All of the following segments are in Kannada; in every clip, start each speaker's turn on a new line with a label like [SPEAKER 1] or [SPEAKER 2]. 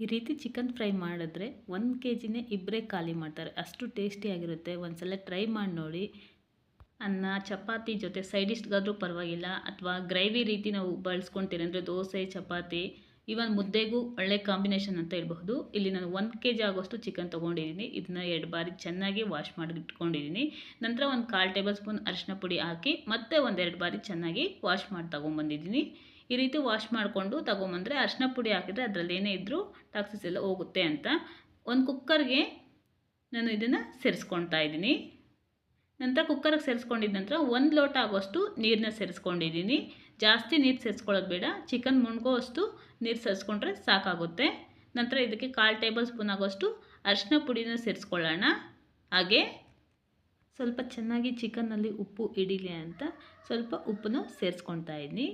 [SPEAKER 1] ಈ ರೀತಿ ಚಿಕನ್ ಫ್ರೈ ಮಾಡಿದ್ರೆ ಒಂದು ಕೆ ಜಿನೇ ಇಬ್ಬರೇ ಖಾಲಿ ಮಾಡ್ತಾರೆ. ಅಷ್ಟು ಟೇಸ್ಟಿಯಾಗಿರುತ್ತೆ ಒಂದು ಸಲ ಟ್ರೈ ಮಾಡಿ ನೋಡಿ. ಅನ್ನ, ಚಪಾತಿ ಜೊತೆ ಸೈಡ್ ಪರವಾಗಿಲ್ಲ. ಅಥವಾ ಗ್ರೇವಿ ರೀತಿ ನಾವು ಬಳಸ್ಕೊತೀರಿ ಅಂದರೆ ದೋಸೆ, ಚಪಾತಿ ಇವನ್ ಮುದ್ದೆಗೂ ಒಳ್ಳೆ ಕಾಂಬಿನೇಷನ್ ಅಂತ ಹೇಳ್ಬಹುದು. ಇಲ್ಲಿ ನಾನು ಒಂದು ಕೆ ಜಿ ಆಗೋಷ್ಟು ಚಿಕನ್ ತೊಗೊಂಡಿದ್ದೀನಿ. ಇದನ್ನ ಎರಡು ಬಾರಿ ಚೆನ್ನಾಗಿ ವಾಶ್ ಮಾಡಿ ಇಟ್ಕೊಂಡಿದ್ದೀನಿ. ನಂತರ ಒಂದು ಕಾಲು ಟೇಬಲ್ ಸ್ಪೂನ್ ಅರಿಶಿನ ಪುಡಿ ಹಾಕಿ ಮತ್ತೆ ಒಂದೆರಡು ಬಾರಿ ಚೆನ್ನಾಗಿ ವಾಶ್ ಮಾಡಿ ತೊಗೊಂಬಂದಿದ್ದೀನಿ ಈ ರೀತಿ ವಾಶ್ ಮಾಡಿಕೊಂಡು ತೊಗೊಂಬಂದರೆ ಅರಿಶಿನ ಪುಡಿ ಹಾಕಿದರೆ ಅದರಲ್ಲಿ ಏನೇ ಇದ್ದರೂ ಟಾಕ್ಸಿಸ್ ಎಲ್ಲ ಹೋಗುತ್ತೆ ಅಂತ. ಒಂದು ಕುಕ್ಕರ್ಗೆ ನಾನು ಇದನ್ನು ಸೇರಿಸ್ಕೊಳ್ತಾ ಇದ್ದೀನಿ. ನಂತರ ಕುಕ್ಕರ್ಗೆ ಸೇರಿಸ್ಕೊಂಡಿದ್ದ ನಂತರ ಒಂದು ಲೋಟ ಆಗೋಷ್ಟು ನೀರನ್ನ ಸೇರಿಸ್ಕೊಂಡಿದ್ದೀನಿ. ಜಾಸ್ತಿ ನೀರು ಸೇರಿಸ್ಕೊಳ್ಳೋದು ಬೇಡ ಚಿಕನ್ ಮುಣ್ಗೋ ಅಷ್ಟು ನೀರು ಸೇರಿಸ್ಕೊಂಡ್ರೆ ಸಾಕಾಗುತ್ತೆ. ನಂತರ ಇದಕ್ಕೆ ಕಾಲು ಟೇಬಲ್ ಸ್ಪೂನ್ ಆಗೋಷ್ಟು ಅರಿಶಿನ ಪುಡಿನ ಸೇರಿಸ್ಕೊಳ್ಳೋಣ. ಹಾಗೆ ಸ್ವಲ್ಪ ಚೆನ್ನಾಗಿ ಚಿಕನ್ನಲ್ಲಿ ಉಪ್ಪು ಹಿಡೀಲಿ ಅಂತ ಸ್ವಲ್ಪ ಉಪ್ಪನ್ನು ಸೇರಿಸ್ಕೊಳ್ತಾ ಇದ್ದೀನಿ.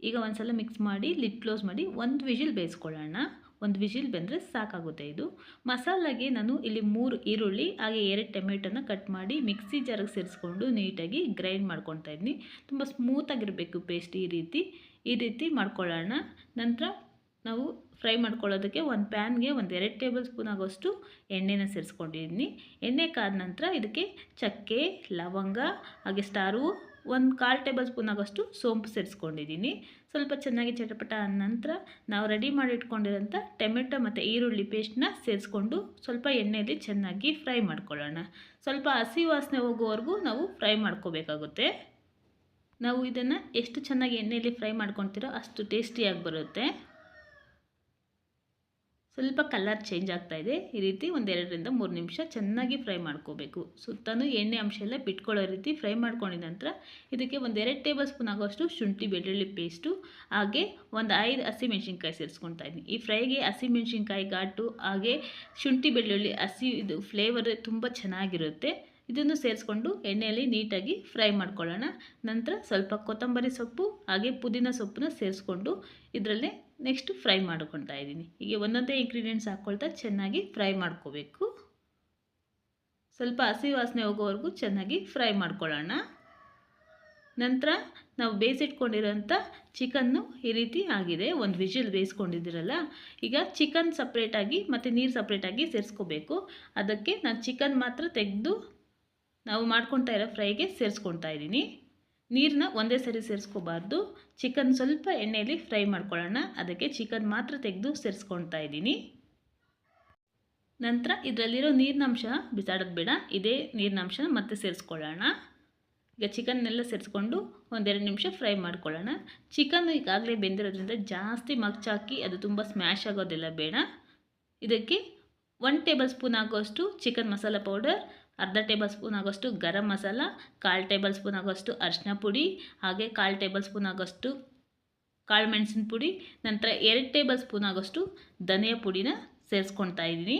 [SPEAKER 1] ಈಗ ಒಂದು ಸಲ ಮಿಕ್ಸ್ ಮಾಡಿ ಲಿಡ್ ಕ್ಲೋಸ್ ಮಾಡಿ ಒಂದು ವಿಜಿಲ್ ಬೇಯಿಸ್ಕೊಳ್ಳೋಣ. ಒಂದು ವಿಜಿಲ್ ಬಂದರೆ ಸಾಕಾಗುತ್ತೆ ಇದು. ಮಸಾಲಾಗೆ ನಾನು ಇಲ್ಲಿ ಮೂರು ಈರುಳ್ಳಿ, ಹಾಗೆ ಎರಡು ಟೊಮೆಟೊನ ಕಟ್ ಮಾಡಿ ಮಿಕ್ಸಿ ಜಾರಿಗೆ ಸೇರಿಸ್ಕೊಂಡು ನೀಟಾಗಿ ಗ್ರೈಂಡ್ ಮಾಡ್ಕೊತಾ ಇದ್ದೀನಿ ತುಂಬ ಸ್ಮೂತಾಗಿರಬೇಕು ಪೇಸ್ಟ್ ಈ ರೀತಿ. ಈ ರೀತಿ ಮಾಡ್ಕೊಳ್ಳೋಣ. ನಂತರ ನಾವು ಫ್ರೈ ಮಾಡ್ಕೊಳ್ಳೋದಕ್ಕೆ ಒಂದು ಪ್ಯಾನ್ಗೆ ಒಂದು ಎರಡು ಟೇಬಲ್ ಸ್ಪೂನ್ ಆಗೋಷ್ಟು ಎಣ್ಣೆನ ಸೇರಿಸ್ಕೊಂಡಿದ್ದೀನಿ ಎಣ್ಣೆ ಕಾದ ನಂತರ ಇದಕ್ಕೆ ಚಕ್ಕೆ, ಲವಂಗ, ಹಾಗೆ ಸ್ಟಾರು ಒಂದು ಕಾಲು ಟೇಬಲ್ ಸ್ಪೂನ್ ಆಗೋಷ್ಟು ಸೋಂಪು ಸೇರಿಸ್ಕೊಂಡಿದ್ದೀನಿ. ಸ್ವಲ್ಪ ಚೆನ್ನಾಗಿ ಚಟಪಟ ಆದ ನಂತರ ನಾವು ರೆಡಿ ಮಾಡಿಟ್ಕೊಂಡಿರೋಂಥ ಟೊಮೆಟೊ ಮತ್ತು ಈರುಳ್ಳಿ ಪೇಸ್ಟ್ನ ಸೇರಿಸ್ಕೊಂಡು ಸ್ವಲ್ಪ ಎಣ್ಣೆಯಲ್ಲಿ ಚೆನ್ನಾಗಿ ಫ್ರೈ ಮಾಡ್ಕೊಳ್ಳೋಣ. ಸ್ವಲ್ಪ ಹಸಿ ವಾಸನೆ ಹೋಗೋವರೆಗೂ ನಾವು ಫ್ರೈ ಮಾಡ್ಕೋಬೇಕಾಗುತ್ತೆ. ನಾವು ಇದನ್ನು ಎಷ್ಟು ಚೆನ್ನಾಗಿ ಎಣ್ಣೆಯಲ್ಲಿ ಫ್ರೈ ಮಾಡ್ಕೊತೀರೋ ಅಷ್ಟು ಟೇಸ್ಟಿಯಾಗಿ ಬರುತ್ತೆ. ಸ್ವಲ್ಪ ಕಲರ್ ಚೇಂಜ್ ಆಗ್ತಾ ಇದೆ. ಈ ರೀತಿ ಒಂದೆರಡರಿಂದ ಮೂರು ನಿಮಿಷ ಚೆನ್ನಾಗಿ ಫ್ರೈ ಮಾಡ್ಕೋಬೇಕು. ಸುತ್ತಲೂ ಎಣ್ಣೆ ಅಂಶ ಎಲ್ಲ ಬಿಟ್ಕೊಳ್ಳೋ ರೀತಿ ಫ್ರೈ ಮಾಡ್ಕೊಂಡಿದ ನಂತರ ಇದಕ್ಕೆ ಒಂದೆರಡು ಟೇಬಲ್ ಸ್ಪೂನ್ ಆಗೋಷ್ಟು ಶುಂಠಿ ಬೆಳ್ಳುಳ್ಳಿ ಪೇಸ್ಟು ಹಾಗೆ ಒಂದು ಐದು ಹಸಿಮೆಣ್ಸಿನ್ಕಾಯಿ ಸೇರಿಸ್ಕೊಳ್ತಾ ಇದ್ದೀನಿ. ಈ ಫ್ರೈಗೆ ಹಸಿಮೆಣ್ಸಿನ್ಕಾಯಿ ಘಾಟು, ಹಾಗೆ ಶುಂಠಿ ಬೆಳ್ಳುಳ್ಳಿ ಹಸಿ ಇದು ಫ್ಲೇವರ್ ತುಂಬ ಚೆನ್ನಾಗಿರುತ್ತೆ. ಇದನ್ನು ಸೇರಿಸ್ಕೊಂಡು ಎಣ್ಣೆಯಲ್ಲಿ ನೀಟಾಗಿ ಫ್ರೈ ಮಾಡ್ಕೊಳ್ಳೋಣ. ನಂತರ ಸ್ವಲ್ಪ ಕೊತ್ತಂಬರಿ ಸೊಪ್ಪು, ಹಾಗೆ ಪುದೀನ ಸೊಪ್ಪನ್ನ ಸೇರಿಸ್ಕೊಂಡು ಇದರಲ್ಲೇ ನೆಕ್ಸ್ಟ್ ಫ್ರೈ ಮಾಡ್ಕೊತಾ ಇದ್ದೀನಿ. ಹೀಗೆ ಒಂದೊಂದೇ ಇಂಗ್ರೀಡಿಯೆಂಟ್ಸ್ ಹಾಕ್ಕೊಳ್ತಾ ಚೆನ್ನಾಗಿ ಫ್ರೈ ಮಾಡ್ಕೋಬೇಕು. ಸ್ವಲ್ಪ ಹಸಿ ವಾಸನೆ ಹೋಗೋವರೆಗೂ ಚೆನ್ನಾಗಿ ಫ್ರೈ ಮಾಡ್ಕೊಳ್ಳೋಣ. ನಂತರ ನಾವು ಬೇಯಿಸಿಟ್ಕೊಂಡಿರೋಂಥ ಚಿಕನ್ನು ಈ ರೀತಿ ಆಗಿದೆ. ಒಂದು ವಿಜಿಲ್ ಬೇಯಿಸ್ಕೊಂಡಿದ್ದೀರಲ್ಲ, ಈಗ ಚಿಕನ್ ಸಪ್ರೇಟಾಗಿ ಮತ್ತು ನೀರು ಸಪ್ರೇಟಾಗಿ ಸೇರಿಸ್ಕೋಬೇಕು. ಅದಕ್ಕೆ ನಾನು ಚಿಕನ್ ಮಾತ್ರ ತೆಗೆದು ನಾವು ಮಾಡ್ಕೊತಾ ಇರೋ ಫ್ರೈಗೆ ಸೇರಿಸ್ಕೊತಾ ಇದ್ದೀನಿ. ನೀರನ್ನ ಒಂದೇ ಸರಿ ಸೇರಿಸ್ಕೋಬಾರ್ದು. ಚಿಕನ್ ಸ್ವಲ್ಪ ಎಣ್ಣೆಯಲ್ಲಿ ಫ್ರೈ ಮಾಡ್ಕೊಳ್ಳೋಣ. ಅದಕ್ಕೆ ಚಿಕನ್ ಮಾತ್ರ ತೆಗೆದು ಸೇರಿಸ್ಕೊಳ್ತಾ ಇದ್ದೀನಿ. ನಂತರ ಇದರಲ್ಲಿರೋ ನೀರಿನಂಶ ಬಿಸಾಡೋದು ಬೇಡ. ಇದೇ ನೀರಿನಂಶ ಮತ್ತೆ ಸೇರಿಸ್ಕೊಳ್ಳೋಣ. ಈಗ ಚಿಕನ್ನೆಲ್ಲ ಸೇರಿಸ್ಕೊಂಡು ಒಂದೆರಡು ನಿಮಿಷ ಫ್ರೈ ಮಾಡ್ಕೊಳ್ಳೋಣ. ಚಿಕನ್ ಈಗಾಗಲೇ ಬೆಂದಿರೋದ್ರಿಂದ ಜಾಸ್ತಿ ಮಗ್ಚಾಕಿ, ಅದು ತುಂಬ ಸ್ಮ್ಯಾಶ್ ಆಗೋದೆಲ್ಲ ಬೇಡ. ಇದಕ್ಕೆ ಒನ್ ಟೇಬಲ್ ಸ್ಪೂನ್ ಆಗೋಷ್ಟು ಚಿಕನ್ ಮಸಾಲ ಪೌಡರ್ ಅರ್ಧ ಟೇಬಲ್ ಸ್ಪೂನ್ ಆಗೋಷ್ಟು ಗರಂ ಮಸಾಲ, ಕಾಲು ಟೇಬಲ್ ಸ್ಪೂನ್ ಆಗೋಷ್ಟು ಅರಿಶಿನ ಪುಡಿ, ಹಾಗೆ ಕಾಲು ಟೇಬಲ್ ಸ್ಪೂನ್ ಆಗೋಷ್ಟು ಕಾಳು ಮೆಣಸಿನ ಪುಡಿ, ನಂತರ ಎರಡು ಟೇಬಲ್ ಸ್ಪೂನ್ ಆಗೋಷ್ಟು ಧನಿಯಾ ಪುಡಿನ ಸೇರಿಸ್ಕೊಳ್ತಾ ಇದ್ದೀನಿ.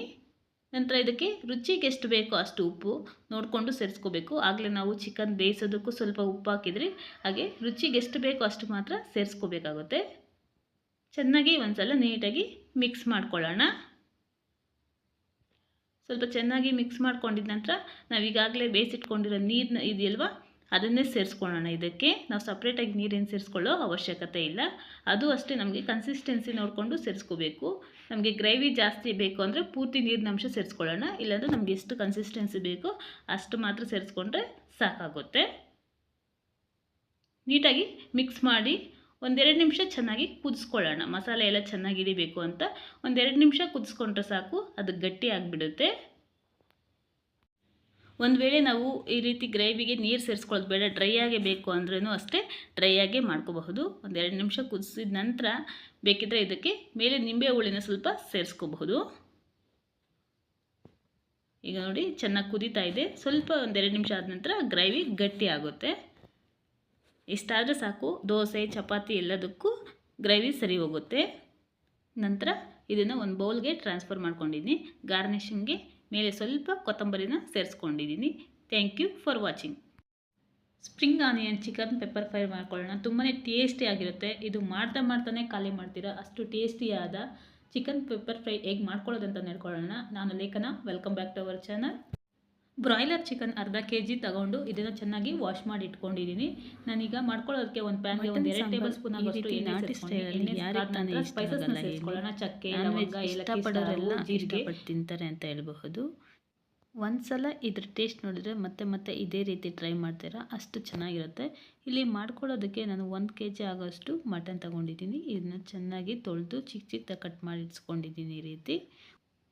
[SPEAKER 1] ನಂತರ ಇದಕ್ಕೆ ರುಚಿಗೆ ಎಷ್ಟು ಬೇಕೋ ಅಷ್ಟು ಉಪ್ಪು ನೋಡಿಕೊಂಡು ಸೇರಿಸ್ಕೋಬೇಕು. ಆಗಲೇ ನಾವು ಚಿಕನ್ ಬೇಯಿಸೋದಕ್ಕೂ ಸ್ವಲ್ಪ ಉಪ್ಪು ಹಾಕಿದರೆ ಹಾಗೆ ರುಚಿಗೆ ಎಷ್ಟು ಬೇಕೋ ಅಷ್ಟು ಮಾತ್ರ ಸೇರಿಸ್ಕೋಬೇಕಾಗುತ್ತೆ. ಚೆನ್ನಾಗಿ ಒಂದು ಸಲ ನೀಟಾಗಿ ಮಿಕ್ಸ್ ಮಾಡ್ಕೊಳ್ಳೋಣ. ಸ್ವಲ್ಪ ಚೆನ್ನಾಗಿ ಮಿಕ್ಸ್ ಮಾಡ್ಕೊಂಡಿದ್ದ ನಂತರ ನಾವು ಈಗಾಗಲೇ ಬೇಯಿಸಿಟ್ಕೊಂಡಿರೋ ನೀರನ್ನ ಇದೆಯಲ್ವಾ, ಅದನ್ನೇ ಸೇರಿಸ್ಕೊಳ್ಳೋಣ. ಇದಕ್ಕೆ ನಾವು ಸಪ್ರೇಟಾಗಿ ನೀರೇನು ಸೇರಿಸ್ಕೊಳ್ಳೋ ಅವಶ್ಯಕತೆ ಇಲ್ಲ. ಅದು ಅಷ್ಟೇ ನಮಗೆ ಕನ್ಸಿಸ್ಟೆನ್ಸಿ ನೋಡಿಕೊಂಡು ಸೇರಿಸ್ಕೋಬೇಕು. ನಮಗೆ ಗ್ರೇವಿ ಜಾಸ್ತಿ ಬೇಕು ಅಂದರೆ ಪೂರ್ತಿ ನೀರಿನ ಅಂಶ ಸೇರಿಸ್ಕೊಳ್ಳೋಣ. ಇಲ್ಲಾಂದರೆ ನಮಗೆ ಎಷ್ಟು ಕನ್ಸಿಸ್ಟೆನ್ಸಿ ಬೇಕೋ ಅಷ್ಟು ಮಾತ್ರ ಸೇರಿಸ್ಕೊಂಡ್ರೆ ಸಾಕಾಗುತ್ತೆ. ನೀಟಾಗಿ ಮಿಕ್ಸ್ ಮಾಡಿ ಒಂದೆರಡು ನಿಮಿಷ ಚೆನ್ನಾಗಿ ಕುದಿಸ್ಕೊಳ್ಳೋಣ. ಮಸಾಲೆ ಎಲ್ಲ ಚೆನ್ನಾಗಿ ಹಿಡಿಬೇಕು ಅಂತ ಒಂದೆರಡು ನಿಮಿಷ ಕುದಿಸ್ಕೊಂಡ್ರೆ ಸಾಕು, ಅದು ಗಟ್ಟಿ ಆಗಿಬಿಡುತ್ತೆ. ಒಂದು ವೇಳೆ ನಾವು ಈ ರೀತಿ ಗ್ರೇವಿಗೆ ನೀರು ಸೇರಿಸ್ಕೊಳ್ಳೋದು ಬೇಡ, ಡ್ರೈ ಆಗೇ ಬೇಕು ಅಂದ್ರೂ ಅಷ್ಟೇ ಡ್ರೈ ಆಗೇ ಮಾಡ್ಕೋಬಹುದು. ಒಂದೆರಡು ನಿಮಿಷ ಕುದಿಸಿದ ನಂತರ ಬೇಕಿದ್ದರೆ ಇದಕ್ಕೆ ಮೇಲೆ ನಿಂಬೆ ಹುಳಿನ ಸ್ವಲ್ಪ ಸೇರಿಸ್ಕೋಬಹುದು. ಈಗ ನೋಡಿ, ಚೆನ್ನಾಗಿ ಕುದೀತಾ ಇದೆ. ಸ್ವಲ್ಪ ಒಂದೆರಡು ನಿಮಿಷ ಆದ ನಂತರ ಗ್ರೇವಿ ಗಟ್ಟಿ ಆಗುತ್ತೆ. ಇಷ್ಟಾದರೆ ಸಾಕು. ದೋಸೆ, ಚಪಾತಿ ಎಲ್ಲದಕ್ಕೂ ಗ್ರೇವಿ ಸರಿ ಹೋಗುತ್ತೆ. ನಂತರ ಇದನ್ನು ಒಂದು ಬೌಲ್ಗೆ ಟ್ರಾನ್ಸ್ಫರ್ ಮಾಡ್ಕೊಂಡಿದ್ದೀನಿ ಗಾರ್ನಿಷಿಂಗ್ಗೆ ಮೇಲೆ ಸ್ವಲ್ಪ ಕೊತ್ತಂಬರಿನ ಸೇರಿಸ್ಕೊಂಡಿದ್ದೀನಿ thank you for watching spring onion chicken pepper fry ಮಾಡ್ಕೊಳ್ಳೋಣ. ತುಂಬಾ ಟೇಸ್ಟಿಯಾಗಿರುತ್ತೆ ಇದು ಮಾಡ್ತಾ ಮಾಡ್ತಾನೆ ಖಾಲಿ ಮಾಡ್ತೀರಾ? ಅಷ್ಟು ಟೇಸ್ಟಿಯಾದ ಚಿಕನ್ ಪೆಪ್ಪರ್ ಫ್ರೈ ಹೇಗೆ ಮಾಡ್ಕೊಳ್ಳೋದಂತ ನೋಡ್ಕೊಳ್ಳೋಣ. ನಾನು Lekhana welcome back to our channel
[SPEAKER 2] broiler chicken ಅರ್ಧ ಕೆ ಜಿ ತಗೊಂಡು ಇದನ್ನು ಚೆನ್ನಾಗಿ ವಾಶ್ ಮಾಡಿ ಇಟ್ಕೊಂಡಿದ್ದೀನಿ. ನಾನೀಗ ಮಾಡ್ಕೊಳ್ಳೋದಕ್ಕೆ ಒಂದು ಪ್ಯಾನ್ಗೆ ಒಂದು ಎರಡು ಟೇಬಲ್ ಸ್ಪೂನ್ ಆಗೋಷ್ಟು ಎಣ್ಣೆ
[SPEAKER 1] ನಾಟಿ ಸ್ಟೈಲಲ್ಲಿ ಯಾರಿಗೆ ತಾನೇ?
[SPEAKER 2] ಸೇರಿಸ್ಕೊಳ್ಳೋಣ. ಚಕ್ಕೆ ಲವಂಗ
[SPEAKER 1] ಇಷ್ಟಪಡೋರೆಲ್ಲ ಇಷ್ಟಪಟ್ಟು ತಿಂತಾರೆ ಅಂತ ಹೇಳ್ಬಹುದು. ಒಂದ್ಸಲ ಇದ್ರ ಟೇಸ್ಟ್ ನೋಡಿದರೆ ಮತ್ತೆ ಮತ್ತೆ ಇದೇ ರೀತಿ ಟ್ರೈ ಮಾಡ್ತೀರಾ? ಅಷ್ಟು ಚೆನ್ನಾಗಿರುತ್ತೆ. ಇಲ್ಲಿ ಮಾಡ್ಕೊಳ್ಳೋದಕ್ಕೆ ನಾನು ಒಂದು ಕೆ ಜಿ ಆಗೋಷ್ಟು ಮಟನ್ ತಗೊಂಡಿದ್ದೀನಿ. ಇದನ್ನ ಚೆನ್ನಾಗಿ ತೊಳೆದು ಚಿಕ್ಕ ಚಿಕ್ಕದಾಗಿ ಕಟ್ ಮಾಡಿ ಇಟ್ಸ್ಕೊಂಡಿದ್ದೀನಿ ಈ ರೀತಿ.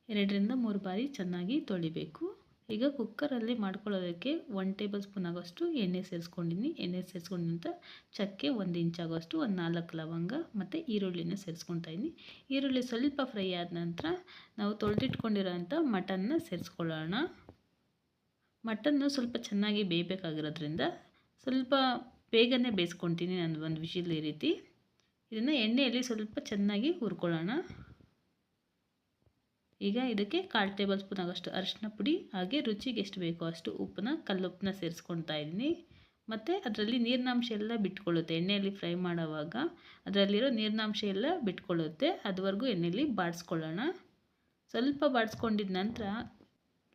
[SPEAKER 1] ಎರಡರಿಂದ ಮೂರು ಬಾರಿ ಚೆನ್ನಾಗಿ ತೊಳಿಬೇಕು. ಈಗ ಕುಕ್ಕರಲ್ಲಿ ಮಾಡ್ಕೊಳ್ಳೋದಕ್ಕೆ ಒನ್ ಟೇಬಲ್ ಸ್ಪೂನ್ ಆಗೋಷ್ಟು ಎಣ್ಣೆ ಸೇರಿಸ್ಕೊಂಡಿದ್ದೀನಿ ಎಣ್ಣೆ ಸೇರಿಸ್ಕೊಂಡ ನಂತರ ಚಕ್ಕೆ ಒಂದು ಇಂಚ್ ಆಗೋಷ್ಟು, ಒಂದು ನಾಲ್ಕು ಲವಂಗ ಮತ್ತು ಈರುಳ್ಳಿನ ಸೇರಿಸ್ಕೊತಾ ಇದ್ದೀನಿ. ಈರುಳ್ಳಿ ಸ್ವಲ್ಪ ಫ್ರೈ ಆದ ನಂತರ ನಾವು ತೊಳೆದಿಟ್ಕೊಂಡಿರೋಂಥ ಮಟನ್ನ ಸೇರಿಸ್ಕೊಳ್ಳೋಣ. ಮಟನ್ನು ಸ್ವಲ್ಪ ಚೆನ್ನಾಗಿ ಬೇಯಬೇಕಾಗಿರೋದ್ರಿಂದ ಸ್ವಲ್ಪ ಬೇಗನೆ ಬೇಯಿಸ್ಕೊತೀನಿ ನಾನು ಒಂದು ವಿಷಿಲ್ ಈ ರೀತಿ. ಇದನ್ನು ಎಣ್ಣೆಯಲ್ಲಿ ಸ್ವಲ್ಪ ಚೆನ್ನಾಗಿ ಹುರ್ಕೊಳ್ಳೋಣ. ಈಗ ಇದಕ್ಕೆ ಕಾಲು ಟೇಬಲ್ ಸ್ಪೂನ್ ಆಗೋಷ್ಟು ಅರಿಶಿನ ಪುಡಿ, ಹಾಗೆ ರುಚಿಗೆ ಎಷ್ಟು ಬೇಕೋ ಅಷ್ಟು ಉಪ್ಪನ್ನ, ಕಲ್ಲುಪ್ಪನ್ನ ಸೇರಿಸ್ಕೊಳ್ತಾ ಇದ್ದೀನಿ ಮತ್ತು ಅದರಲ್ಲಿ ನೀರಿನಾಂಶ ಎಲ್ಲ ಬಿಟ್ಕೊಳ್ಳುತ್ತೆ. ಎಣ್ಣೆಯಲ್ಲಿ ಫ್ರೈ ಮಾಡೋವಾಗ ಅದರಲ್ಲಿರೋ ನೀರಿನಾಂಶ ಎಲ್ಲ ಬಿಟ್ಕೊಳ್ಳುತ್ತೆ. ಅದುವರೆಗೂ ಎಣ್ಣೆಯಲ್ಲಿ ಬಾಡಿಸ್ಕೊಳ್ಳೋಣ. ಸ್ವಲ್ಪ ಬಾಡಿಸ್ಕೊಂಡಿದ ನಂತರ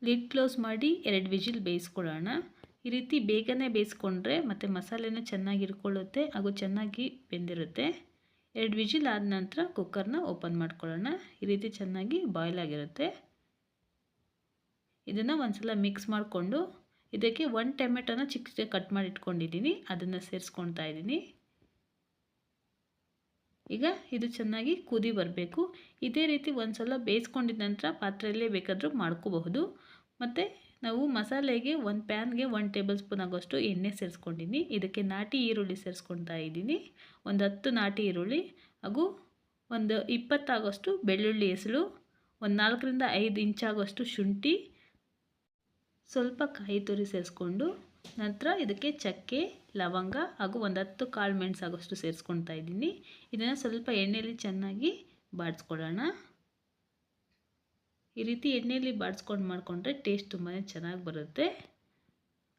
[SPEAKER 1] ಲಿಡ್ ಕ್ಲೋಸ್ ಮಾಡಿ ಎರಡು ವಿಜಿಲ್ ಬೇಯಿಸ್ಕೊಳ್ಳೋಣ. ಈ ರೀತಿ ಬೇಗನೆ ಬೇಯಿಸ್ಕೊಂಡ್ರೆ ಮತ್ತು ಮಸಾಲೆನೂ ಚೆನ್ನಾಗಿ ಇಟ್ಕೊಳ್ಳುತ್ತೆ ಹಾಗೂ ಚೆನ್ನಾಗಿ ಬೆಂದಿರುತ್ತೆ. ಎರಡು ವಿಜಿಲ್ ಆದ ನಂತರ ಕುಕ್ಕರ್ನ ಓಪನ್ ಮಾಡ್ಕೊಳ್ಳೋಣ. ಈ ರೀತಿ ಚೆನ್ನಾಗಿ ಬಾಯ್ಲ್ ಆಗಿರುತ್ತೆ. ಇದನ್ನು ಒಂದ್ಸಲ ಮಿಕ್ಸ್ ಮಾಡಿಕೊಂಡು ಇದಕ್ಕೆ ಒಂದು ಟೊಮೆಟೊನ ಚಿಕ್ಕ ಚಿಕ್ಕ ಕಟ್ ಮಾಡಿ ಇಟ್ಕೊಂಡಿದ್ದೀನಿ. ಅದನ್ನು ಸೇರಿಸ್ಕೊಳ್ತಾ ಇದ್ದೀನಿ. ಈಗ ಇದು ಚೆನ್ನಾಗಿ ಕುದಿ ಬರಬೇಕು. ಇದೇ ರೀತಿ ಒಂದು ಸಲ ಬೇಯಿಸ್ಕೊಂಡಿದ ನಂತರ ಪಾತ್ರೆಯಲ್ಲೇ ಬೇಕಾದರೂ ಮಾಡ್ಕೋಬಹುದು. ಮತ್ತು ನಾವು ಮಸಾಲೆಗೆ ಒಂದು ಪ್ಯಾನ್ಗೆ ಒನ್ ಟೇಬಲ್ ಸ್ಪೂನ್ ಆಗೋಷ್ಟು ಎಣ್ಣೆ ಸೇರಿಸ್ಕೊಂಡಿದ್ದೀನಿ ಇದಕ್ಕೆ ನಾಟಿ ಈರುಳ್ಳಿ ಸೇರಿಸ್ಕೊಳ್ತಾ ಇದ್ದೀನಿ. ಒಂದು ಹತ್ತು ನಾಟಿ ಈರುಳ್ಳಿ, ಹಾಗೂ ಒಂದು ಇಪ್ಪತ್ತಾಗೋಷ್ಟು ಬೆಳ್ಳುಳ್ಳಿ ಹೆಸರು ಒಂದು ನಾಲ್ಕರಿಂದ ಐದು ಇಂಚಾಗೋಷ್ಟು ಶುಂಠಿ, ಸ್ವಲ್ಪ ಕಾಯಿ ತುರಿ ಸೇರಿಸ್ಕೊಂಡು ನಂತರ ಇದಕ್ಕೆ ಚಕ್ಕೆ, ಲವಂಗ, ಹಾಗೂ ಒಂದು ಹತ್ತು ಕಾಳು ಮೆಣಸಾಗೋಷ್ಟು ಸೇರಿಸ್ಕೊಳ್ತಾ ಇದ್ದೀನಿ. ಇದನ್ನು ಸ್ವಲ್ಪ ಎಣ್ಣೆಯಲ್ಲಿ ಚೆನ್ನಾಗಿ ಬಾಡಿಸ್ಕೊಳ್ಳೋಣ. ಈ ರೀತಿ ಎಣ್ಣೆಯಲ್ಲಿ ಬಾಡಿಸ್ಕೊಂಡು ಮಾಡಿಕೊಂಡ್ರೆ ಟೇಸ್ಟ್ ತುಂಬಾ ಚೆನ್ನಾಗಿ ಬರುತ್ತೆ.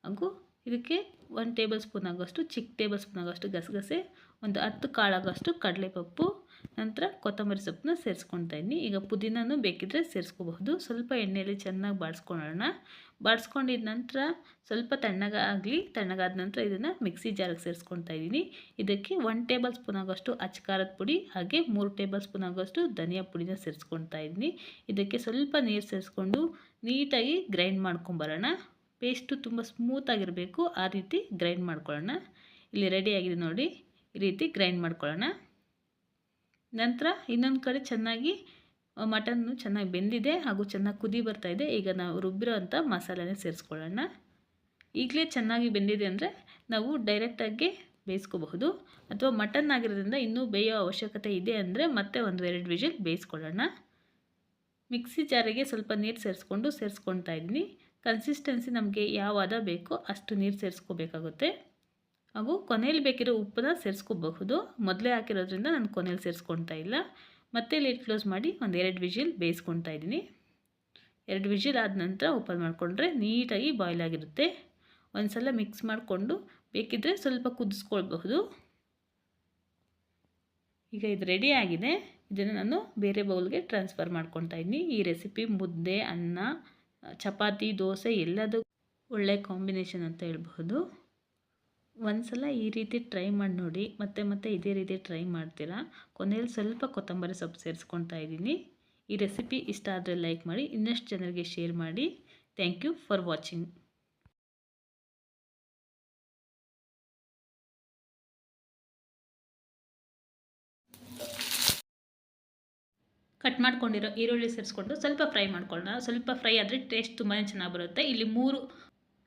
[SPEAKER 1] ಹಾಗೂ ಇದಕ್ಕೆ ಒಂದು ಟೇಬಲ್ ಸ್ಪೂನ್ ಆಗೋಷ್ಟು, ಚಿಕ್ಕ ಟೇಬಲ್ ಸ್ಪೂನ್ ಆಗೋಷ್ಟು ಗಸಗಸೆ, ಒಂದು ಹತ್ತು ಕಾಳಾಗೋಷ್ಟು ಕಡಲೆಪಪ್ಪು ನಂತರ ಕೊತ್ತಂಬರಿ ಸೊಪ್ಪನ್ನ ಸೇರಿಸ್ಕೊತಾ ಇದ್ದೀನಿ ಈಗ ಪುದೀನೂ ಬೇಕಿದ್ದರೆ ಸೇರಿಸ್ಕೋಬಹುದು. ಸ್ವಲ್ಪ ಎಣ್ಣೆಯಲ್ಲಿ ಚೆನ್ನಾಗಿ ಬಾಡಿಸ್ಕೊಳ್ಳೋಣ ಬಾಡಿಸ್ಕೊಂಡಿದ ನಂತರ ಸ್ವಲ್ಪ ತಣ್ಣಗಾಗಲಿ ತಣ್ಣಗಾದ ನಂತರ ಇದನ್ನು ಮಿಕ್ಸಿ ಜಾರಿಗೆ ಸೇರಿಸ್ಕೊತಾ ಇದ್ದೀನಿ. ಇದಕ್ಕೆ ಒನ್ ಟೇಬಲ್ ಸ್ಪೂನ್ ಆಗೋಷ್ಟು ಅಚ್ಕಾರದ ಪುಡಿ, ಹಾಗೆ ಮೂರು ಟೇಬಲ್ ಸ್ಪೂನ್ ಆಗೋಷ್ಟು ಧನಿಯಾ ಪುಡಿನ ಸೇರಿಸ್ಕೊತಾ ಇದ್ದೀನಿ. ಇದಕ್ಕೆ ಸ್ವಲ್ಪ ನೀರು ಸೇರಿಸ್ಕೊಂಡು ನೀಟಾಗಿ ಗ್ರೈಂಡ್ ಮಾಡ್ಕೊಂಬರೋಣ. ಪೇಸ್ಟು ತುಂಬ ಸ್ಮೂತಾಗಿರಬೇಕು ಆ ರೀತಿ ಗ್ರೈಂಡ್ ಮಾಡ್ಕೊಳ್ಳೋಣ. ಇಲ್ಲಿ ರೆಡಿಯಾಗಿದೆ ನೋಡಿ, ಈ ರೀತಿ ಗ್ರೈಂಡ್ ಮಾಡ್ಕೊಳ್ಳೋಣ. ನಂತರ ಇನ್ನೊಂದು ಕಡೆ ಚೆನ್ನಾಗಿ ಮಟನ್ನು ಚೆನ್ನಾಗಿ ಬೆಂದಿದೆ ಹಾಗೂ ಚೆನ್ನಾಗಿ ಕುದಿ ಬರ್ತಾ ಇದೆ. ಈಗ ನಾವು ರುಬ್ಬಿರೋ ಅಂಥ ಮಸಾಲೆನ ಸೇರಿಸ್ಕೊಳ್ಳೋಣ. ಈಗಲೇ ಚೆನ್ನಾಗಿ ಬೆಂದಿದೆ ಅಂದರೆ ನಾವು ಡೈರೆಕ್ಟಾಗಿ ಬೇಯಿಸ್ಕೋಬಹುದು. ಅಥವಾ ಮಟನ್ ಆಗಿರೋದ್ರಿಂದ ಇನ್ನೂ ಬೇಯೋ ಅವಶ್ಯಕತೆ ಇದೆ ಅಂದರೆ ಮತ್ತೆ ಒಂದು ಎರಡು ವಿಷಲ್ ಬೇಯಿಸ್ಕೊಳ್ಳೋಣ. ಮಿಕ್ಸಿ ಜಾರಿಗೆ ಸ್ವಲ್ಪ ನೀರು ಸೇರಿಸ್ಕೊಂಡು, ಸೇರಿಸ್ಕೊಳ್ತಾ ಇದ್ದೀನಿ. ಕನ್ಸಿಸ್ಟೆನ್ಸಿ ನಮಗೆ ಯಾವಾದ ಬೇಕೋ ಅಷ್ಟು ನೀರು ಸೇರಿಸ್ಕೋಬೇಕಾಗುತ್ತೆ. ಹಾಗೂ ಕೊನೆಯಲ್ಲಿ ಬೇಕಿರೋ ಉಪ್ಪನ್ನ ಸೇರಿಸ್ಕೋಬಹುದು. ಮೊದಲೇ ಹಾಕಿರೋದ್ರಿಂದ ನಾನು ಕೊನೆಯಲ್ಲಿ ಸೇರಿಸ್ಕೊಳ್ತಾ ಇಲ್ಲ. ಮತ್ತೆ ಲಿಡ್ ಕ್ಲೋಸ್ ಮಾಡಿ ಒಂದು ಎರಡು ವಿಜಿಲ್ ಬೇಯಿಸ್ಕೊಳ್ತಾ ಇದ್ದೀನಿ. ಎರಡು ವಿಜಿಲ್ ಆದ ನಂತರ ಓಪನ್ ಮಾಡಿಕೊಂಡ್ರೆ ನೀಟಾಗಿ ಬಾಯ್ಲ್ ಆಗಿರುತ್ತೆ. ಒಂದು ಸಲ ಮಿಕ್ಸ್ ಮಾಡಿಕೊಂಡು ಬೇಕಿದ್ದರೆ ಸ್ವಲ್ಪ ಕುದಿಸ್ಕೊಳ್ಬಹುದು. ಈಗ ಇದು ರೆಡಿ ಆಗಿದೆ. ಇದನ್ನು ನಾನು ಬೇರೆ ಬೌಲ್ಗೆ ಟ್ರಾನ್ಸ್ಫರ್ ಮಾಡ್ಕೊತಾ ಇದ್ದೀನಿ. ಈ ರೆಸಿಪಿ ಮುದ್ದೆ, ಅನ್ನ, ಚಪಾತಿ, ದೋಸೆ ಎಲ್ಲದಕ್ಕೂ ಒಳ್ಳೆ ಕಾಂಬಿನೇಷನ್ ಅಂತ ಹೇಳ್ಬಹುದು. ಒಂದ್ಸಲ ಈ ರೀತಿ ಟ್ರೈ ಮಾಡಿ ನೋಡಿ. ಮತ್ತೆ ಮತ್ತೆ ಇದೇ ರೀತಿ ಟ್ರೈ ಮಾಡ್ತೀರಾ? ಕೊನೆಯಲ್ಲಿ ಸ್ವಲ್ಪ ಕೊತ್ತಂಬರಿ ಸೊಪ್ಪು ಸೇರಿಸ್ಕೊತಾ ಇದ್ದೀನಿ. ಈ ರೆಸಿಪಿ ಇಷ್ಟ ಆದರೆ ಲೈಕ್ ಮಾಡಿ, ಇನ್ನಷ್ಟು ಜನರಿಗೆ ಶೇರ್ ಮಾಡಿ. Thank you for watching cut ಮಾಡ್ಕೊಂಡಿರೋ ಈರುಳ್ಳಿ ಸೇರಿಸ್ಕೊಂಡು ಸ್ವಲ್ಪ ಫ್ರೈ ಮಾಡ್ಕೊಳ್ಳೋಣ. ಸ್ವಲ್ಪ ಫ್ರೈ ಆದರೆ ಟೇಸ್ಟ್ ತುಂಬಾ ಚೆನ್ನಾಗಿ ಬರುತ್ತೆ. ಇಲ್ಲಿ ಮೂರು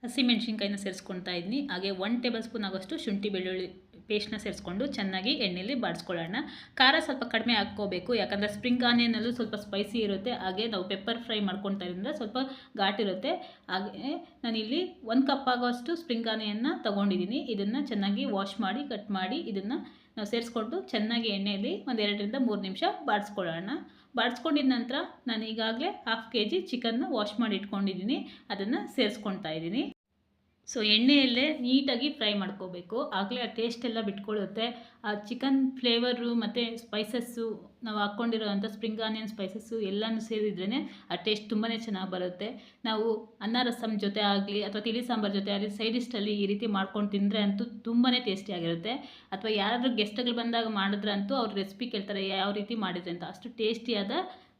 [SPEAKER 1] ಹಸಿಮೆಣ್ಸಿನ್ಕಾಯಿನ ಸೇರಿಸ್ಕೊಳ್ತಾ ಇದ್ದೀನಿ ಹಾಗೆ ಒನ್ ಟೇಬಲ್ ಸ್ಪೂನ್ ಆಗೋಷ್ಟು ಶುಂಠಿ ಬೆಳ್ಳುಳ್ಳಿ ಪೇಸ್ಟ್ನ ಸೇರಿಸ್ಕೊಂಡು ಚೆನ್ನಾಗಿ ಎಣ್ಣೆಯಲ್ಲಿ ಬಾಡಿಸ್ಕೊಳ್ಳೋಣ. ಖಾರ ಸ್ವಲ್ಪ ಕಡಿಮೆ ಹಾಕ್ಕೋಬೇಕು. ಯಾಕಂದರೆ ಸ್ಪ್ರಿಂಗ್ ಆನಿಯನಲ್ಲೂ ಸ್ವಲ್ಪ ಸ್ಪೈಸಿ ಇರುತ್ತೆ. ಹಾಗೆ ನಾವು ಪೆಪ್ಪರ್ ಫ್ರೈ ಮಾಡ್ಕೊತಾ ಇರೋದ್ರಿಂದ ಸ್ವಲ್ಪ ಘಾಟಿರುತ್ತೆ ಹಾಗೆ ನಾನಿಲ್ಲಿ ಒಂದು ಕಪ್ ಆಗೋಷ್ಟು ಸ್ಪ್ರಿಂಗ್ ಆನಿಯನ್ನ ತೊಗೊಂಡಿದ್ದೀನಿ ಇದನ್ನು ಚೆನ್ನಾಗಿ ವಾಶ್ ಮಾಡಿ ಕಟ್ ಮಾಡಿ ಇದನ್ನು ನಾವು ಸೇರಿಸ್ಕೊಂಡು ಚೆನ್ನಾಗಿ ಎಣ್ಣೆಯಲ್ಲಿ ಒಂದು ಎರಡರಿಂದ ಮೂರು ನಿಮಿಷ ಬಾಡಿಸ್ಕೊಳ್ಳೋಣ. ಬಾಡಿಸ್ಕೊಂಡಿದ ನಂತರ ನಾನು ಈಗಾಗಲೇ ಹಾಫ್ ಕೆ ಜಿ ಚಿಕನ್ನ ವಾಶ್ ಮಾಡಿ ಇಟ್ಕೊಂಡಿದ್ದೀನಿ ಅದನ್ನು ಸೇರಿಸ್ಕೊಳ್ತಾ ಇದ್ದೀನಿ. ಸೊ ಎಣ್ಣೆಯಲ್ಲೇ ನೀಟಾಗಿ ಫ್ರೈ ಮಾಡ್ಕೋಬೇಕು. ಆಗಲೇ ಆ ಟೇಸ್ಟ್ ಎಲ್ಲ ಬಿಟ್ಕೊಳ್ಳುತ್ತೆ ಆ ಚಿಕನ್ ಫ್ಲೇವರು ಮತ್ತು ಸ್ಪೈಸಸ್ಸು ನಾವು ಹಾಕ್ಕೊಂಡಿರೋವಂಥ ಸ್ಪ್ರಿಂಗ್ ಆನಿಯನ್ ಸ್ಪೈಸಸ್ಸು ಎಲ್ಲನೂ ಸೇರಿದ್ರೇ ಆ ಟೇಸ್ಟ್ ತುಂಬಾ ಚೆನ್ನಾಗಿ ಬರುತ್ತೆ. ನಾವು ಅನ್ನ ರಸಮ್ ಜೊತೆ ಆಗಲಿ ಅಥವಾ ತಿಳಿ ಸಾಂಬಾರು ಜೊತೆ ಆಗಲಿ ಸೈಡ್ ಈ ರೀತಿ ಮಾಡ್ಕೊಂಡು ತಿಂದರೆ ಅಂತೂ ತುಂಬಾ ಟೇಸ್ಟಿಯಾಗಿರುತ್ತೆ ಅಥವಾ ಯಾರಾದರೂ ಗೆಸ್ಟ್ಗಳು ಬಂದಾಗ ಮಾಡಿದ್ರಂತೂ ಅವ್ರ ರೆಸಿಪಿ ಕೇಳ್ತಾರೆ, ಯಾವ ರೀತಿ ಮಾಡಿದ್ರೆ ಅಂತ. ಅಷ್ಟು ಟೇಸ್ಟಿಯಾದ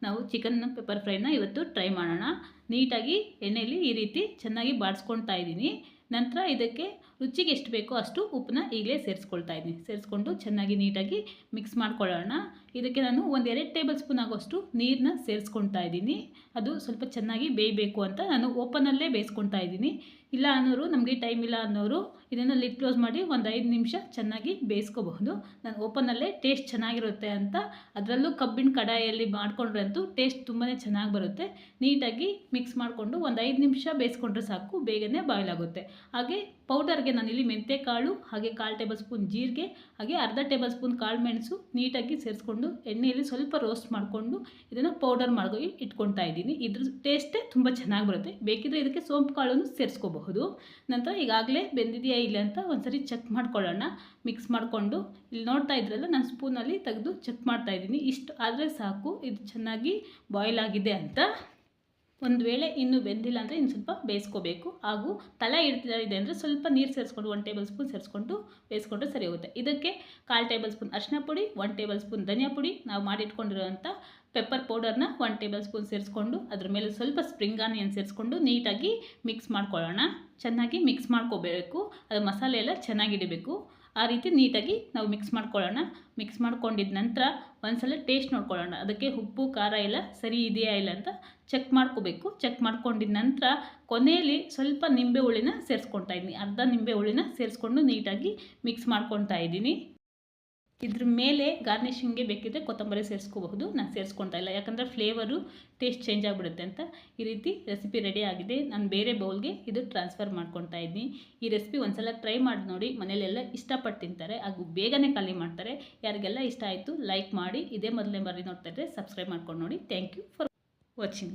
[SPEAKER 1] ನಾವು ಚಿಕನ್ ಪೆಪ್ಪರ್ ಫ್ರೈನ ಇವತ್ತು ಟ್ರೈ ಮಾಡೋಣ. ನೀಟಾಗಿ ಎಣ್ಣೆಯಲ್ಲಿ ಈ ರೀತಿ ಚೆನ್ನಾಗಿ ಬಾಡಿಸ್ಕೊಳ್ತಾ ಇದ್ದೀನಿ. ನಂತರ ಇದಕ್ಕೆ ರುಚಿಗೆ ಎಷ್ಟು ಬೇಕೋ ಅಷ್ಟು ಉಪ್ಪನ್ನ ಈಗಲೇ ಸೇರಿಸ್ಕೊಳ್ತಾ ಇದ್ದೀನಿ. ಸೇರಿಸ್ಕೊಂಡು ಚೆನ್ನಾಗಿ ನೀಟಾಗಿ ಮಿಕ್ಸ್ ಮಾಡ್ಕೊಳ್ಳೋಣ. ಇದಕ್ಕೆ ನಾನು ಒಂದು ಎರಡು ಟೇಬಲ್ ಸ್ಪೂನ್ ಆಗೋಷ್ಟು ನೀರನ್ನ ಸೇರಿಸ್ಕೊಳ್ತಾ ಇದ್ದೀನಿ. ಅದು ಸ್ವಲ್ಪ ಚೆನ್ನಾಗಿ ಬೇಯಬೇಕು ಅಂತ ನಾನು ಓಪನಲ್ಲೇ ಬೇಯಿಸ್ಕೊಳ್ತಾ ಇದ್ದೀನಿ. ಇಲ್ಲ ಅನ್ನೋರು ನಮಗೆ ಟೈಮ್ ಇಲ್ಲ ಅನ್ನೋರು ಇದನ್ನು ಲಿಡ್ ಕ್ಲೋಸ್ ಮಾಡಿ ಒಂದು ಐದು ನಿಮಿಷ ಚೆನ್ನಾಗಿ ಬೇಯಿಸ್ಕೋಬಹುದು. ನಾನು ಓಪನಲ್ಲೇ ಟೇಸ್ಟ್ ಚೆನ್ನಾಗಿರುತ್ತೆ ಅಂತ ಅದರಲ್ಲೂ ಕಬ್ಬಿಣ ಕಡಾಯಲ್ಲಿ ಮಾಡಿಕೊಂಡ್ರೆ ಅಂತೂ ಟೇಸ್ಟ್ ತುಂಬಾ ಚೆನ್ನಾಗಿ ಬರುತ್ತೆ. ನೀಟಾಗಿ ಮಿಕ್ಸ್ ಮಾಡಿಕೊಂಡು ಒಂದು ಐದು ನಿಮಿಷ ಬೇಯಿಸ್ಕೊಂಡ್ರೆ ಸಾಕು, ಬೇಗನೆ ಬಾಯ್ಲಾಗುತ್ತೆ ಹಾಗೆ ಪೌಡರ್ಗೆ ನಾನಿಲ್ಲಿ ಮೆಂತೆ ಕಾಳು ಹಾಗೆ ಕಾಲು ಟೇಬಲ್ ಸ್ಪೂನ್ ಜೀರಿಗೆ, ಹಾಗೆ ಅರ್ಧ ಟೇಬಲ್ ಸ್ಪೂನ್ ಕಾಳು ಮೆಣಸು ನೀಟಾಗಿ ಸೇರಿಸ್ಕೊಂಡು ಎಣ್ಣೆಯಲ್ಲಿ ಸ್ವಲ್ಪ ರೋಸ್ಟ್ ಮಾಡಿಕೊಂಡು ಇದನ್ನು ಪೌಡರ್ ಮಾಡ್ಕೊ ಇಟ್ಕೊಳ್ತಾ ಇದ್ದೀನಿ. ಇದ್ರ ಟೇಸ್ಟೇ ತುಂಬ ಚೆನ್ನಾಗಿ ಬರುತ್ತೆ. ಬೇಕಿದ್ರೆ ಇದಕ್ಕೆ ಸೋಂಪು ಕಾಳನ್ನು ಸೇರಿಸ್ಕೋಬಹುದು. ನಂತರ ಈಗಾಗಲೇ ಬೆಂದಿದೆಯಾ ಇಲ್ಲ ಅಂತ ಒಂದ್ಸರಿ ಚೆಕ್ ಮಾಡ್ಕೊಳ್ಳೋಣ. ಮಿಕ್ಸ್ ಮಾಡಿಕೊಂಡು ಇಲ್ಲಿ ನೋಡ್ತಾ ಇದ್ರಲ್ಲ, ನಾನು ಸ್ಪೂನಲ್ಲಿ ತೆಗೆದು ಚೆಕ್ ಮಾಡ್ತಾ ಇದ್ದೀನಿ. ಇಷ್ಟು ಆದರೆ ಸಾಕು, ಇದು ಚೆನ್ನಾಗಿ ಬಾಯ್ಲ್ ಆಗಿದೆ ಅಂತ. ಒಂದು ವೇಳೆ ಇನ್ನೂ ಬೆಂದಿಲ್ಲ ಅಂದರೆ ಇನ್ನು ಸ್ವಲ್ಪ ಬೇಯಿಸ್ಕೋಬೇಕು. ಹಾಗೂ ತಲೆ ಇಡ್ತಾ ಇದೆ ಅಂದರೆ ಸ್ವಲ್ಪ ನೀರು ಸೇರಿಸ್ಕೊಂಡು ಒನ್ ಟೇಬಲ್ ಸ್ಪೂನ್ ಸೇರಿಸ್ಕೊಂಡು ಬೇಯಿಸ್ಕೊಂಡ್ರೆ ಸರಿ ಹೋಗುತ್ತೆ. ಇದಕ್ಕೆ ಕಾಲು ಟೇಬಲ್ ಸ್ಪೂನ್ ಅರಿಶಿನ ಪುಡಿ ಒನ್ ಟೇಬಲ್ ಸ್ಪೂನ್ ಧನಿಯಾ ಪುಡಿ, ನಾವು ಮಾಡಿಟ್ಕೊಂಡಿರೋಂಥ ಪೆಪ್ಪರ್ ಪೌಡರ್ನ ಒನ್ ಟೇಬಲ್ ಸ್ಪೂನ್ ಸೇರಿಸ್ಕೊಂಡು ಅದ್ರ ಮೇಲೆ ಸ್ವಲ್ಪ ಸ್ಪ್ರಿಂಗ್ ಆನಿಯನ್ ಸೇರಿಸ್ಕೊಂಡು ನೀಟಾಗಿ ಮಿಕ್ಸ್ ಮಾಡ್ಕೊಳ್ಳೋಣ. ಚೆನ್ನಾಗಿ ಮಿಕ್ಸ್ ಮಾಡ್ಕೋಬೇಕು. ಅದು ಮಸಾಲೆ ಎಲ್ಲ ಚೆನ್ನಾಗಿಡಬೇಕು ಆ ರೀತಿ ನೀಟಾಗಿ ನಾವು ಮಿಕ್ಸ್ ಮಾಡ್ಕೊಳ್ಳೋಣ. ಮಿಕ್ಸ್ ಮಾಡ್ಕೊಂಡಿದ ನಂತರ ಒಂದ್ಸಲ ಟೇಸ್ಟ್ ನೋಡ್ಕೊಳ್ಳೋಣ. ಅದಕ್ಕೆ ಉಪ್ಪು, ಖಾರ ಇಲ್ಲ ಸರಿ ಇದೆಯಾ ಇಲ್ಲ ಅಂತ ಚೆಕ್ ಮಾಡ್ಕೋಬೇಕು. ಚೆಕ್ ಮಾಡ್ಕೊಂಡಿದ ನಂತರ ಕೊನೆಯಲ್ಲಿ ಸ್ವಲ್ಪ ನಿಂಬೆ ಹುಳಿನ ಸೇರಿಸ್ಕೊಳ್ತಾ ಇದ್ದೀನಿ. ಅರ್ಧ ನಿಂಬೆ ಹುಳಿನ ಸೇರಿಸ್ಕೊಂಡು ನೀಟಾಗಿ ಮಿಕ್ಸ್ ಮಾಡ್ಕೊತಾ ಇದ್ದೀನಿ. ಇದ್ರ ಮೇಲೆ ಗಾರ್ನಿಷಿಂಗ್ಗೆ ಬೇಕಿದ್ದರೆ ಕೊತ್ತಂಬರಿ ಸೇರಿಸ್ಕೋಬಹುದು. ನಾನು ಸೇರಿಸ್ಕೊಳ್ತಾ ಇಲ್ಲ. ಯಾಕಂದರೆ ಫ್ಲೇವರು ಟೇಸ್ಟ್ ಚೇಂಜ್ ಆಗಿಬಿಡುತ್ತೆ ಅಂತ ಈ ರೀತಿ ರೆಸಿಪಿ ರೆಡಿ ಆಗಿದೆ. ನಾನು ಬೇರೆ ಬೌಲ್ಗೆ ಇದು ಟ್ರಾನ್ಸ್ಫರ್ ಮಾಡ್ಕೊತಾ ಇದ್ದೀನಿ. ಈ ರೆಸಿಪಿ ಒಂದ್ಸಲ ಟ್ರೈ ಮಾಡಿ ನೋಡಿ. ಮನೇಲೆಲ್ಲ ಇಷ್ಟಪಟ್ಟು ತಿಂತಾರೆ. ಹಾಗೂ ಬೇಗನೆ ಖಾಲಿ ಮಾಡ್ತಾರೆ. ಯಾರಿಗೆಲ್ಲ ಇಷ್ಟ ಆಯಿತು ಲೈಕ್ ಮಾಡಿ. ಇದೇ ಮೊದಲನೇ ಬಾರಿ ನೋಡ್ತಾ ಇದ್ದರೆ ಸಬ್ಸ್ಕ್ರೈಬ್ ಮಾಡ್ಕೊಂಡು ನೋಡಿ. Thank you for watching